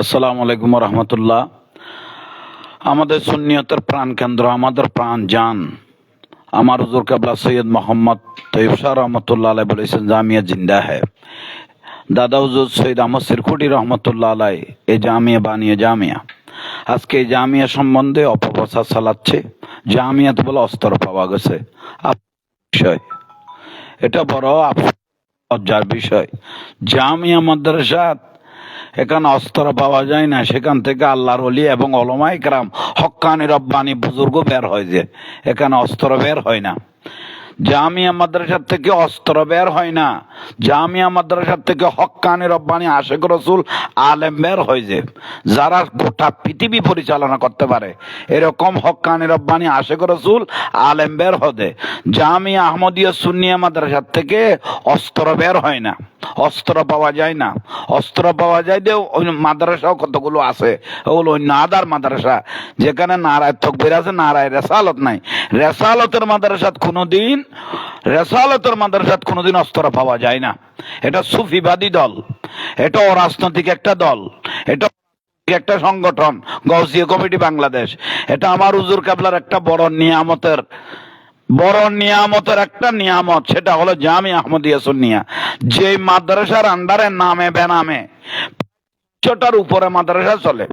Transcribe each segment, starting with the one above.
আসসালামু আলাইকুম রহমতুল্লাহ। আমাদের সুন্নিয়তের প্রাণ কেন্দ্র, আমাদের প্রাণ জান। আমার হুজুর কাবলা সৈয়দ মোহাম্মদ তৈব শাহ রহমতুল্লাহ আলাই বলেছেন, জামিয়া জিন্দা है দাদা হুজুর সৈয়দ আহমদ সিরকুটি রহমতুল্লাহ আলাই এই জামিয়া বানিয়ে জামিয়া। আজকে এই জামিয়া সম্বন্ধে অপপ্রচার চালাচ্ছে, জামিয়াতে বলে অস্ত্র পাওয়া গেছে। এটা বড় লজ্জার বিষয়। জামিয়া মাদ্রাসাত এখানে অস্ত্র পাওয়া যায় না। সেখান থেকে আল্লাহর অলি এবং অলমাইকরাম হকানি রব্বানি বুজুর্গ বের হয় যে এখানে অস্ত্র বের হয় না। জামিয়া মাদ্রাসার থেকে অস্ত্র বের হয় না। জামিয়া মাদ্রাসার থেকে হক্কানি রব্বানি আশেক রসুল আলেম বের হয় যে, যারা গোটা পৃথিবী পরিচালনা করতে পারে। এরকম হক্কানি রব্বানি আশেক রসুল আলেম বের হদে। জামিয়া আহমদিয়া সুন্নিয়া মাদ্রাসার থেকে অস্ত্র বের হয় না। অস্ত্র পাওয়া যায় না। অস্ত্র পাওয়া যায় যে মাদ্রাসাও কতগুলো আছে, ওগুলো ওই নাদার মাদ্রাসা। যেখানে নারায় তকবির আছে, নারায় রেসালত নাই। রেসালতের মাদ্রাসাত কোনোদিন রেসালতের মাদ্রাসাত কোনোদিন অস্ত্র পাওয়া যায় না। এটা সুফিবাদী দল, এটা অরাজনৈতিক একটা দল, এটা একটা সংগঠন গৌসিয়া কমিটি বাংলাদেশ। এটা আমার হুজুর কাবলার একটা বড় নিয়ামতের বড় নিয়ামতের একটা নিয়ামত, সেটা হলো জামি আহমদিয়া সুন্নিয়া। যে মাদ্রাসার আন্ডারে নামে বেনামে ছোটার উপরে মাদ্রাসা চলে।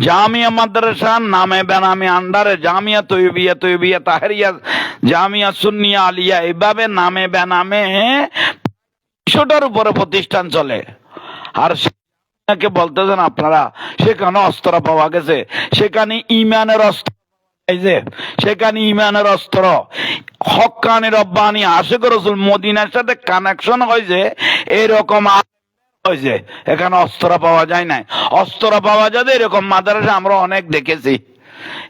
জামিয়া মাদ্রাসা নামে বেনামে আন্ডারে জামিয়া তৈবিয়া তৈবিয়া তাহেরিয়া জামিয়া সুন্নিয়া আলিয়া এইভাবে নামে বেনামে ছোটার উপরে প্রতিষ্ঠান চলে। আর কে বলতেছেন আপনারা সেখানে অস্ত্র পাওয়া গেছে। সেখানে ইমানের অস্ত্র সেখানে ইমানের অস্ত্র। হকানি রব্বানি আশেক রসুল মদিনার সাথে কানেকশন হয়েছে, এরকম হয়েছে। এখানে অস্ত্র পাওয়া যায় না অস্ত্র পাওয়া যাবে এরকম মাদ্রাসা আমরা অনেক দেখেছি।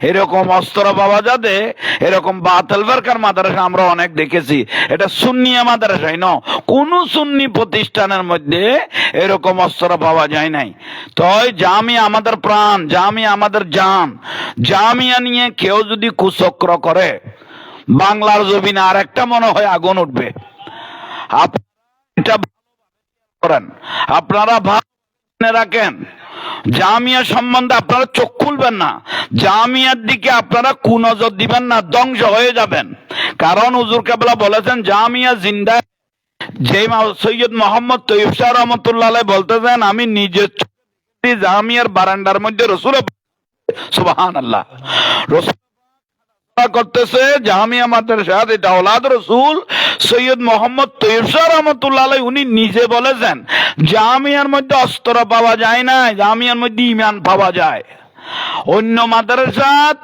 এরকম অস্ত্র পাওয়া যাবে, এরকম বাতেল বারকার মাদ্রাসা আমরা অনেক দেখেছি। এটা সুন্নিয়া মাদ্রাসাই ন? কোন সুন্নি প্রতিষ্ঠানের মধ্যে এরকম অস্ত্র পাওয়া যায় নাই। তয় জামি আমাদের প্রাণ, জামি আমাদের জান। জামিয়া নিয়ে কেউ যদি কুচক্র করে, বাংলার জমিনে আর একটা মনে হয় আগুন উঠবে। আপ- এটা করেন। আপনারা ভাব রাখেন। জামিয়া সম্বন্ধে আপনারা চোখ খুলবেন না। জামিয়ার দিকে আপনারা কুনজর দিবেন না, ধ্বংস হয়ে যাবেন। কারণ হুজুর কেবলা বলেছেন, জামিয়া জিন্দা যে সৈয়দ মোহাম্মদ তৈব রহমতুল্লাহ বলতেছেন, আমি নিজের জামিয়ার বারান্দার মধ্যে রসুল আল্লাহ রসুল করতেছে, জামিয়া মাদ্রাসা এটা ওলাদ রসুল সৈয়দ মোহাম্মদ তৈব রহমতুল্লাহ উনি নিজে বলেছেন, জামিয়ার মধ্যে অস্ত্র পাওয়া যায় না, জামিয়ার মধ্যে ইমান পাওয়া যায়। অন্য মাদ্রাসাত,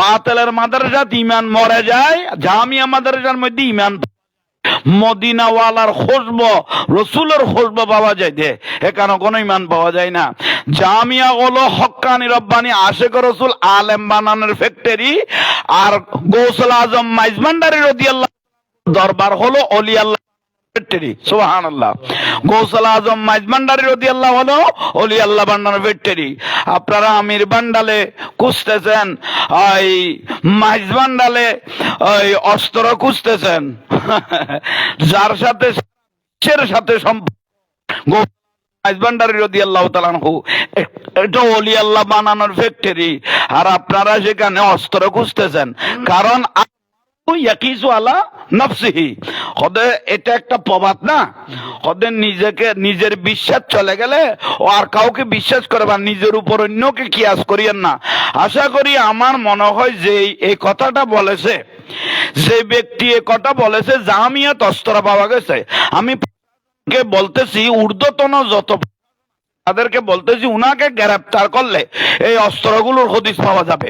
বাতেলের মাদ্রাসাত ইমান মরে যায়, জামিয়া মাদ্রাসার মধ্যে ইমান মদিনাওয়ালার খুশব, রসুলের খুশব পাওয়া যায় দে এখানে কোনো ইমান পাওয়া যায় না? জামিয়া হলো হক্কানি রব্বানি, আশেক রসুল, আলেম বানানোর ফ্যাক্টরি আর গৌসল আজম মাইজমান্ডারি রদিয়াল্লাহ দরবার হলো অলি আল্লাহ ফ্যাক্টরি সুবাহান আল্লাহ গৌসল আজম মাইজমান্ডারি রদি আল্লাহ হলো অলি অস্ত্র যার সাথে সাথে এটা অলি আল্লাহ বানানোর ফ্যাক্টরি আর আপনারা সেখানে অস্ত্র খুঁজতেছেন। কারণ এটা একটা প্রবাদ না? হদে নিজেকে, নিজের বিশ্বাস চলে গেলে ও আর কাউকে বিশ্বাস নিজের উপর অন্যকে কিয়াস করিয়েন না। আশা করি আমার মনে হয় যে এই কথাটা বলেছে, যে ব্যক্তি এ কথা বলেছে, জামিয়াত অস্ত্র পাওয়া গেছে। আমি বলতেছি, ঊর্ধ্বতন যত তাদেরকে বলতেছি, উনাকে গ্রেপ্তার করলে এই অস্ত্রগুলোর হদিস পাওয়া যাবে।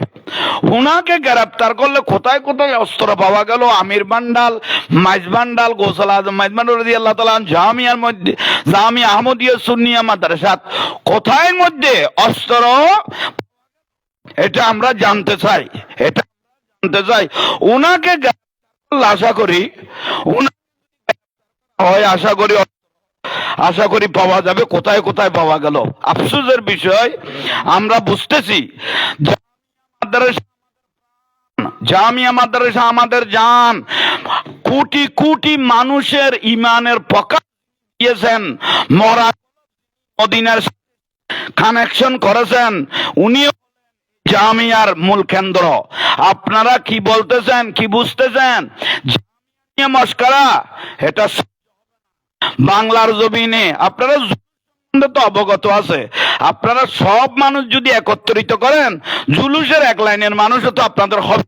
উনাকে গ্রেপ্তার করলে কোথায় কোথায় অস্ত্র পাওয়া গেল? আমির বান্ডাল, মাইজ বান্ডাল, গোসাল মাইজ বান্ডাল রদি আল্লাহ তালা জামিয়ার মধ্যে, জামি আহমদিয়া সুন্নিয়া মাদ্রাসাত, কোথায় মধ্যে অস্ত্র? এটা আমরা জানতে চাই, এটা জানতে চাই। উনাকে আশা করি উনা হয়, আশা করি আশা করি পাওয়া যাবে। কোথায় কোথায় পাওয়া গেল? আফসোসের বিষয়, আমরা বুঝতেছি, জামিয়া মাদ্রাসা আমাদের জান। কোটি কোটি মানুষের ইমানের পকা দিয়েছেন। মরা মদিনার কানেকশন করেছেন। উনিও জামিয়ার মূল কেন্দ্র। আপনারা কি বলতেছেন, কি বুঝতেছেন? মস্করা, এটা বাংলার জমিনে। আপনারা তো অবগত আছে। আপনারা সব মানুষ যদি একত্রিত করেন, জুলুসের এক লাইনের মানুষ তো আপনাদের হবে।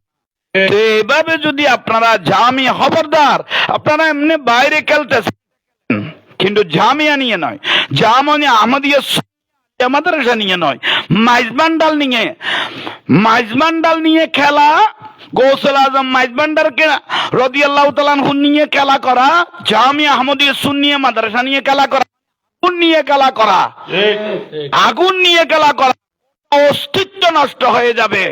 যদি আপনারা জামিয়া খবরদার, আপনারা এমনি বাইরে খেলতেছেন। কিন্তু জামিয়া নিয়ে নয় জামানি আমাদের আমাদের নিয়ে নয়, মাইজবান্ডাল নিয়ে। মাইজবান্ডাল নিয়ে খেলা, গৌসল আজম মাইজবান্ডারকে রদি আল্লাহ নিয়ে খেলা করা, জামি আহমদীয় সুন্নিয়ে মাদ্রাসা নিয়ে খেলা করা, আগুন নিয়ে খেলা করা, আগুন নিয়ে খেলা করা, অস্তিত্ব নষ্ট হয়ে যাবে।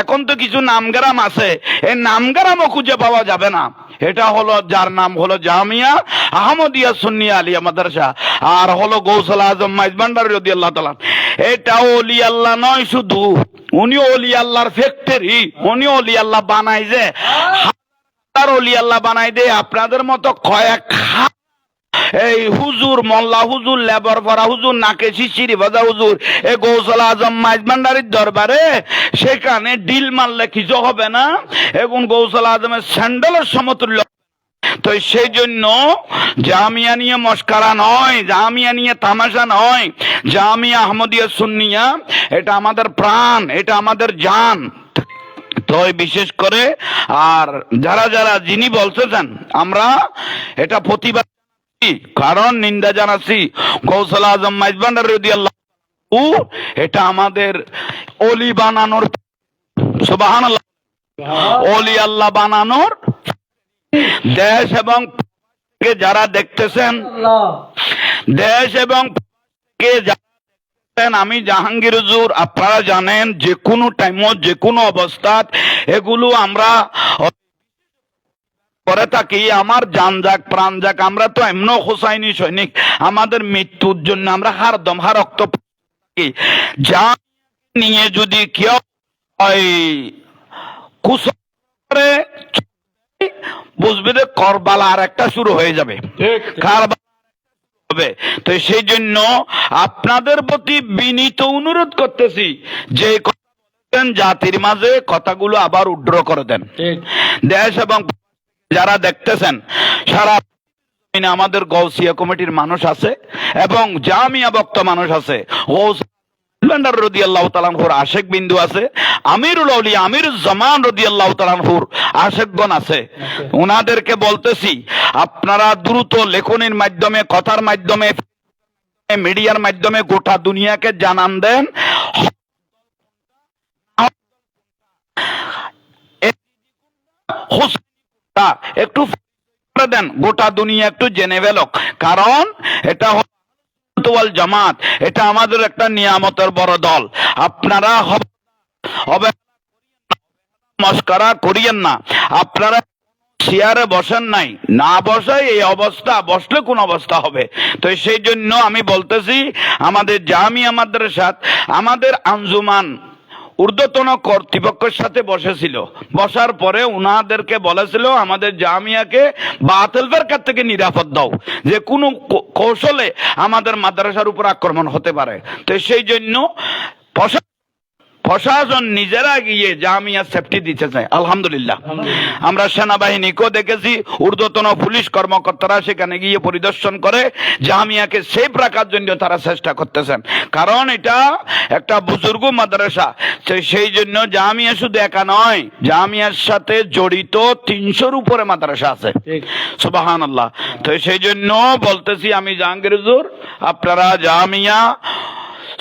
এখন তো কিছু নামগ্রাম আছে এই নামগ্রামও খুঁজে পাওয়া যাবে না। এটা হলো, যার নাম হলো জামিয়া আহমদিয়া সুন্নিয়া আলিয়া মাদ্রাসা, আর হলো গৌসল আজম মাইজবান্ডার রদি আল্লাহ তালা এটা অলি আল্লাহ নয় শুধু। উনি অলি আল্লাহর ফ্যাক্টরি, উনি অলি আল্লাহ বানাই যে। হাজার অলি আল্লাহ বানাই দে, আপনাদের মতো কয়েক এই হুজুর, মোল্লা হুজুর, লেবর পরা হুজুর, নাকে শিশির বাজা হুজুর, এ গৌসল আজম মাইজবান্ডারির দরবারে, সেখানে ডিল মারলে কিছু হবে না। এখন গৌসল আজমের স্যান্ডেলের সমতুল্য তো সেই জন্য জামিয়া নিয়ে মস্কারা নয় জামিয়া নিয়ে তামাশা নয়। জামিয়া আহমদিয়া সুন্নিয়া এটা আমাদের প্রাণ এটা আমাদের জান। তো বিশেষ করে আর যারা যারা যিনি বলতেছেন আমরা এটা প্রতিবাদ করি, কারণ নিন্দা জানাচ্ছি গৌসল আজম মাইজবান্ডার আল্লাহ এটা আমাদের অলি বানানোর সুবাহান অলি আল্লাহ বানানোর দেশ এবং যারা দেখতেছেন দেশ এবং কে আমি জাহাঙ্গীর হুজুর আপনারা জানেন যে কোনো টাইমও যে কোনো অবস্থাত এগুলো আমরা করে থাকি আমার জান যাক প্রাণ যাক আমরা তো এমন হোসাইনি সৈনিক আমাদের মৃত্যুর জন্য আমরা হারদম হার রক্ত যা নিয়ে যদি কেউ করে বুঝবে যে করবালা আর একটা শুরু হয়ে যাবে। হবে। তো সেই জন্য আপনাদের প্রতি বিনীত অনুরোধ করতেছি যে জাতির মাঝে কথাগুলো আবার উড্র করে দেন। দেশ এবং যারা দেখতেছেন সারা আমাদের গৌসিয়া কমিটির মানুষ আছে এবং জামিয়া বক্ত মানুষ আছে। গৌস রদি আল্লাহ তালানহুর আশেক বিন্দু আছে আমিরুল আউলিয়া আমিরুল জামান রদি আল্লাহ তালানহুর আশেকগণ আছে। ওনাদেরকে বলতেছি আপনারা দ্রুত লেখনের মাধ্যমে কথার মাধ্যমে মিডিয়ার মাধ্যমে গোটা দুনিয়াকে জানান দেন। একটু দেন গোটা দুনিয়া একটু জেনে ফেলক। কারণ এটা ওয়াল জামাত, এটা আমাদের একটা নিয়ামতের বড় দল। আপনারা হবে মস্করা করিয়েন না আপনারা চেয়ারে বসেন নাই, না বসে এই অবস্থা, বসলে কোন অবস্থা হবে? তো সেই জন্য আমি বলতেছি, আমাদের জামি আমাদের সাথ আমাদের আঞ্জুমান ঊর্ধ্বতন কর্তৃপক্ষের সাথে বসেছিল। বসার পরে উনাদেরকে বলেছিল, আমাদের জামিয়াকে বাতিল ফেরকার থেকে নিরাপদ দাও। যে কোনো কৌশলে আমাদের মাদ্রাসার উপর আক্রমণ হতে পারে। তো সেই জন্য প্রশাসন নিজেরা গিয়ে জামিয়া সেফটি দিতে চায় আলহামদুলিল্লাহ। আমরা সেনাবাহিনীকেও দেখেছি ঊর্ধ্বতন পুলিশ কর্মকর্তারা সেখানে গিয়ে পরিদর্শন করে জামিয়াকে সেফ রাখার জন্য তারা চেষ্টা করতেছেন। কারণ এটা একটা বুজুর্গ মাদ্রাসা সেই জন্য জামিয়া শুধু একা নয় জামিয়ার সাথে জড়িত তিনশোর উপরে মাদ্রাসা আছে। সুবাহান আল্লাহ তো সেই জন্য বলতেছি আমি জাহাঙ্গীর আপনারা জামিয়া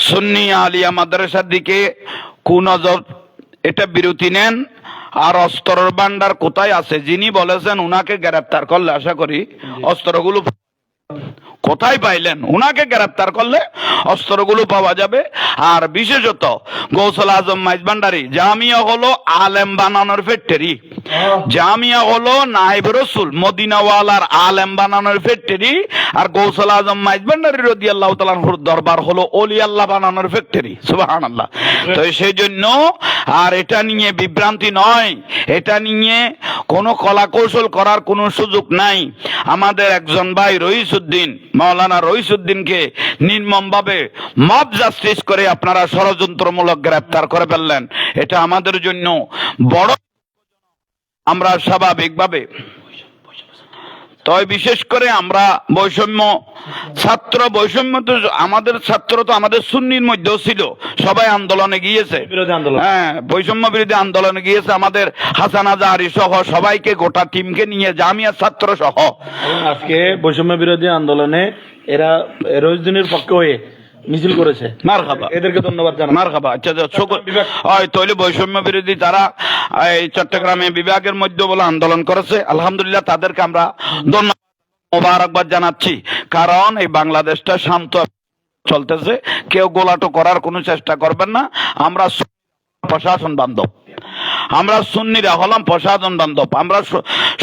সুন্নি আলিয়া মাদ্রাসার দিকে কুনজর এটা বিরতি নেন। আর অস্ত্রের ভান্ডার কোথায় আছে? যিনি বলেছেন উনাকে গ্রেপ্তার করলে আশা করি অস্ত্রগুলো কোথায় পাইলেন? উনাকে গ্রেপ্তার করলে অস্ত্রগুলো পাওয়া যাবে। আর বিশেষত গৌসল আজম মাইজবান্ডারি জামিয়া হলো আলেম বানানোর ফ্যাক্টরি জামিয়া হলো নাইব রসুল মদিনাওয়ালার আলেম বানানোর ফ্যাক্টরি আর গৌসল আজম মাইজবান্ডারি রদি আল্লাহ তালাহুর দরবার হলো অলি আল্লাহ বানানোর ফ্যাক্টরি সুবাহান আল্লাহ তো সেই জন্য আর এটা নিয়ে বিভ্রান্তি নয়। এটা নিয়ে কোনো কলা কৌশল করার কোনো সুযোগ নাই। আমাদের একজন ভাই রইসুদ্দিন মাওলানা রইসুদ্দিনকে নির্মমভাবে মব জাস্টিস করে আপনারা ষড়যন্ত্রমূলক গ্রেপ্তার করে ফেললেন। এটা আমাদের জন্য বড় আমরা স্বাভাবিকভাবে তবে বিশেষ করে আমরা বৈষম্য ছাত্র বৈষম্য তো আমাদের ছাত্র তো আমাদের সুন্নির মধ্যেও ছিল। সবাই আন্দোলনে গিয়েছে। বিরোধী আন্দোলন। হ্যাঁ বৈষম্য বিরোধী আন্দোলনে গিয়েছে আমাদের হাসান আজাহারি সহ সবাইকে গোটা টিমকে নিয়ে জামিয়া ছাত্র সহ। আজকে বৈষম্য বিরোধী আন্দোলনে এরা রোজদিনের পক্ষে হয়ে মিছিল করেছে। মার খাবা এদেরকে ধন্যবাদ জানাই। মার খাবা আচ্ছা আচ্ছা। হয় বৈষম্য বিরোধী তারা এই চট্টগ্রামে বিভাগের মধ্যে বলে আন্দোলন করেছে আলহামদুলিল্লাহ তাদেরকে আমরা ধন্যবাদ মোবারকবাদ জানাচ্ছি। কারণ এই বাংলাদেশটা শান্ত চলতেছে। কেউ গোলাটো করার কোনো চেষ্টা করবেন না। আমরা প্রশাসন বান্ধব। আমরা সুন্নিরা হলাম প্রশাসন বান্ধব। আমরা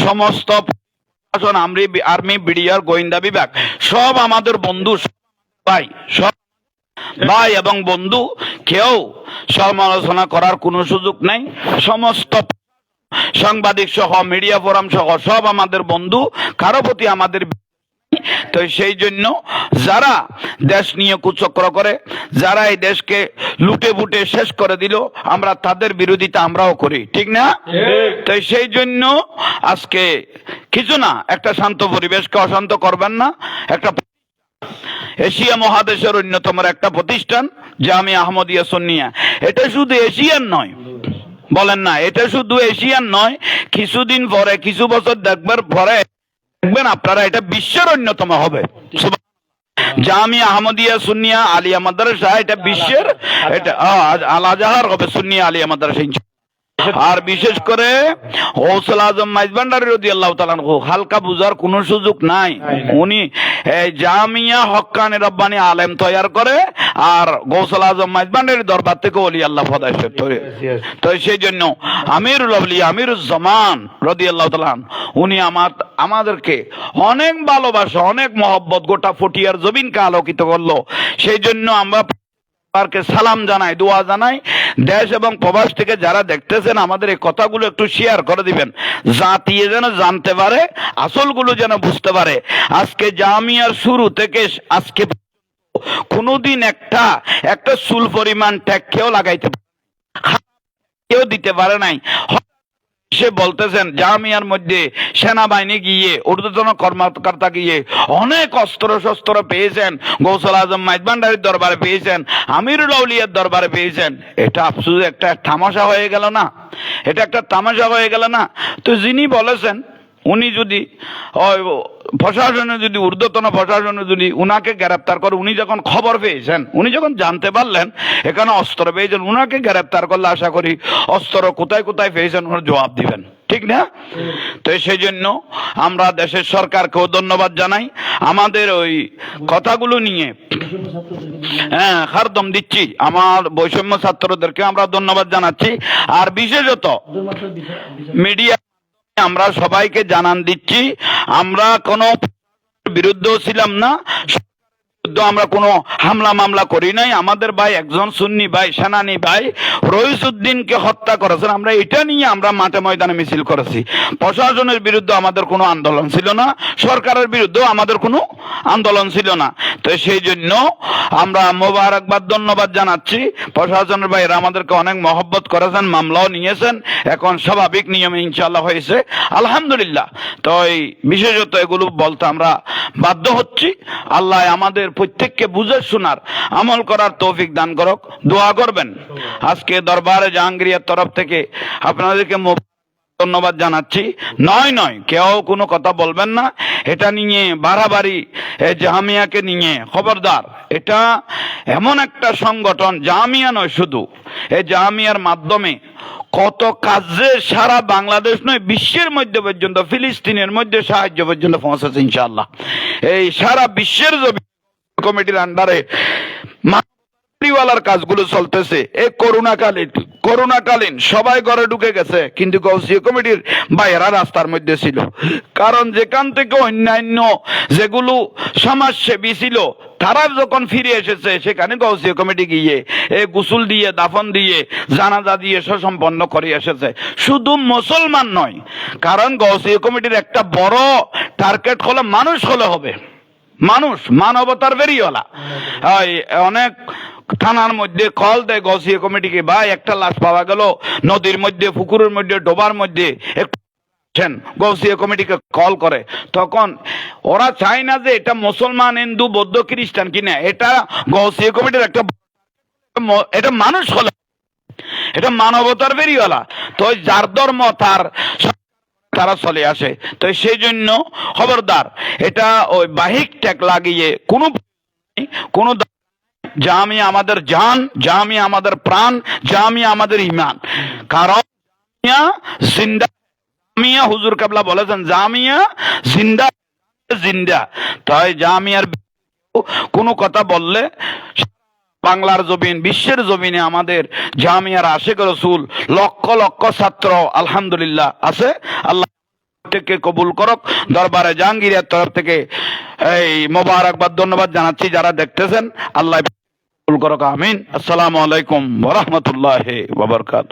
সমস্ত প্রশাসন আমরি আর্মি বিডিআর গোয়েন্দা বিভাগ সব আমাদের বন্ধু ভাই সব ভাই এবং বন্ধু কেউ সমালোচনা করার কোনো সুযোগ নাই। সমস্ত সাংবাদিক সহ মিডিয়া ফোরাম সহ সব আমাদের বন্ধু কারও প্রতি আমাদের তো সেই জন্য যারা দেশ নিয়ে কুচক্র করে যারা এই দেশকে লুটে বুটে শেষ করে দিল আমরা তাদের বিরোধিতা আমরাও করি। ঠিক না? তো সেই জন্য আজকে কিছু না একটা শান্ত পরিবেশকে অশান্ত করবেন না একটা এশিয়া মহাদেশের অন্যতম একটা প্রতিষ্ঠান, জামি আহমদিয়া সন্নিয়া। এটা শুধু এশিয়ান নয়। বলেন না, এটা শুধু এশিয়ান নয়, কিছুদিন পরে, কিছু বছর দেখবার পরে, দেখবেন আপনারা এটা বিশ্বের অন্যতম হবে। জামি আহমদিয়া সুন্নিয়া আলিয়া মাদ্রাসা, এটা বিশ্বের, এটা আল আজহার হবে সুন্নিয়া আলিয়া মাদ্রাসা। আর বিশেষ করে হৌসল আজম মাইজবান্ডারি রদি আল্লাহ হালকা বুঝার কোনো সুযোগ নাই। উনি জামিয়া হক্কানি রব্বানি আলেম তৈয়ার করে আর গৌসল আজম মাইজবান্ডারি দরবার থেকে অলি আল্লাহ ফদায় তো সেই জন্য আমিরুল আবলি আমিরুজ্জামান রদি আল্লাহ তালান উনি আমার আমাদেরকে অনেক ভালোবাসা অনেক মহব্বত গোটা ফটিয়ার জমিনকে আলোকিত করল। সেই জন্য আমরা পারকে সালাম জানাই, দোয়া জানাই। দেশ এবং প্রবাস থেকে যারা দেখতেছেন আমাদের এই কথাগুলো একটু শেয়ার করে দিবেন। জাতিয়ে যেন জানতে পারে, আসলগুলো যেন বুঝতে পারে। আজকে জামিয়ার শুরু থেকে আজকে কোনোদিন একটা একটা সুল পরিমাণ ট্যাগ কেউ লাগাইতে কেউ দিতে পারে নাই। সে বলতেছেন, জামিয়ার মধ্যে সেনাবাহিনী গিয়ে, ঊর্ধ্বতন কর্মকর্তা গিয়ে অনেক অস্ত্র শস্ত্র পেয়েছেন, গৌসল আজম মাইজবান্ডারির দরবারে পেয়েছেন, আমিরুল আউলিয়ার দরবারে পেয়েছেন। এটা আফসুস, একটা তামাশা হয়ে গেল না? এটা একটা তামাশা হয়ে গেল না? তো যিনি বলেছেন উনি যদি প্রশাসনে যদি ঊর্ধ্বতন প্রশাসনে যদি উনাকে গ্রেপ্তার করে উনি যখন খবর পেয়েছেন উনি যখন জানতে পারলেন এখানে অস্ত্র পেয়েছেন উনাকে গ্রেপ্তার করলে আশা করি অস্ত্র কোথায় কোথায় পেয়েছেন ওনার জবাব দিবেন। ঠিক না? তো সেই জন্য আমরা দেশের সরকারকেও ধন্যবাদ জানাই। আমাদের ওই কথাগুলো নিয়ে হ্যাঁ খারদম দিচ্ছি। আমার বৈষম্য ছাত্রদেরকে আমরা ধন্যবাদ জানাচ্ছি। আর বিশেষত মিডিয়া আমরা সবাইকে জানান দিচ্ছি। আমরা কোনো বিরুদ্ধেও ছিলাম না। আমরা কোনো হামলা মামলা করি নাই। আমাদের ভাই একজন সুন্নি ভাই, সেনানি ভাই রইসুদ্দিনকে হত্যা করেছেন। আমরা এটা নিয়ে আমরা মাঠে ময়দানে মিছিল করেছি। প্রশাসনের বিরুদ্ধে আমাদের কোনো আন্দোলন ছিল না। সরকারের বিরুদ্ধেও আমাদের কোনো আন্দোলন ছিল না। তো সেই জন্য আমরা মোবারকবাদ, ধন্যবাদ জানাচ্ছি। প্রশাসনের ভাইয়েরা আমাদেরকে অনেক মহব্বত করেছেন, মামলাও নিয়েছেন। এখন স্বাভাবিক নিয়মে ইনশাল্লাহ হয়েছে। আলহামদুলিল্লাহ। তো এই বিশেষত এগুলো বলতে আমরা বাধ্য হচ্ছি। আল্লাহ আমাদের প্রত্যেককে বুঝে শোনার আমল করার তৌফিক দান করক, দোয়া করবেন। আজকে দরবারে জাহাঙ্গীরের তরফ থেকে আপনাদেরকে ধন্যবাদ জানাচ্ছি। নয় নয়, কেউ কোনো কথা বলবেন না। এটা নিয়ে বাড়াবাড়ি এই জামিয়াকে নিয়ে খবরদার। এটা এমন একটা সংগঠন, জামিয়া নয় শুধু এই জামিয়ার মাধ্যমে কত কাজে সারা বাংলাদেশ নয়, বিশ্বের মধ্যে পর্যন্ত, ফিলিস্তিনের মধ্যে সাহায্য পর্যন্ত পৌঁছেছে ইনশাআল্লাহ। এই সারা বিশ্বের জমি- কমিটির আন্ডারে কাজগুলো চলতেছে। এই করোনাকালীন করোনাকালীন সবাই ঘরে ঢুকে গেছে, কিন্তু কমিটির বাইরা রাস্তার মধ্যে ছিল। কারণ যেখান থেকে অন্যান্য যেগুলো সমাজসেবী ছিল তারা যখন ফিরে এসেছে, সেখানে গৌসীয় কমিটি গিয়ে এই গুসুল দিয়ে, দাফন দিয়ে, জানাজা দিয়ে সুসম্পন্ন করে এসেছে। শুধু মুসলমান নয়, কারণ গৌসীয় কমিটির একটা বড় টার্গেট হলো মানুষ হলে হবে। মানুষ, মানবতার বেরিয়েওয়ালা অনেক থানার মধ্যে কল দেয় গসিয়ে কমিটিকে, ভাই, একটা লাশ পাওয়া গেল। নদীর মধ্যে, পুকুরের মধ্যে, ডোবার মধ্যে কমিটিকে কল করে। তখন ওরা চায় না যে এটা মুসলমান, হিন্দু, বৌদ্ধ, খ্রিস্টান কিনা এটা গৌসিয়া কমিটির একটা এটা মানুষ হলো, এটা মানবতার বেরিয়েওয়ালা তো যার ধর্ম, তার তারা চলে আসে। তো সেই জন্য খবরদার, এটা ওই বাহিক ট্যাগ লাগিয়ে কোনো কোনো জামি আমাদের জান জামি আমাদের প্রাণ জামি আমাদের ইমান। কারণ জামিয়া হুজুর কাবলা বলেছেন, জামিয়া জিন্দা জিন্দা। তাই জামিয়ার কোনো কথা বললে বাংলার জমিন, বিশ্বের জমিনে আমাদের জামিয়ার আশেক রসুল লক্ষ লক্ষ ছাত্র, আলহামদুলিল্লাহ, আছে। আল্লাহ থেকে কবুল করক। দরবারে জাহাঙ্গীরের তরফ থেকে এই মোবারকবাদ ধন্যবাদ জানাচ্ছি যারা দেখতেছেন। আল্লাহ কবুল করক, আমিন। আসসালামু আলাইকুম ওরহমতুল্লাহ বাবরকাত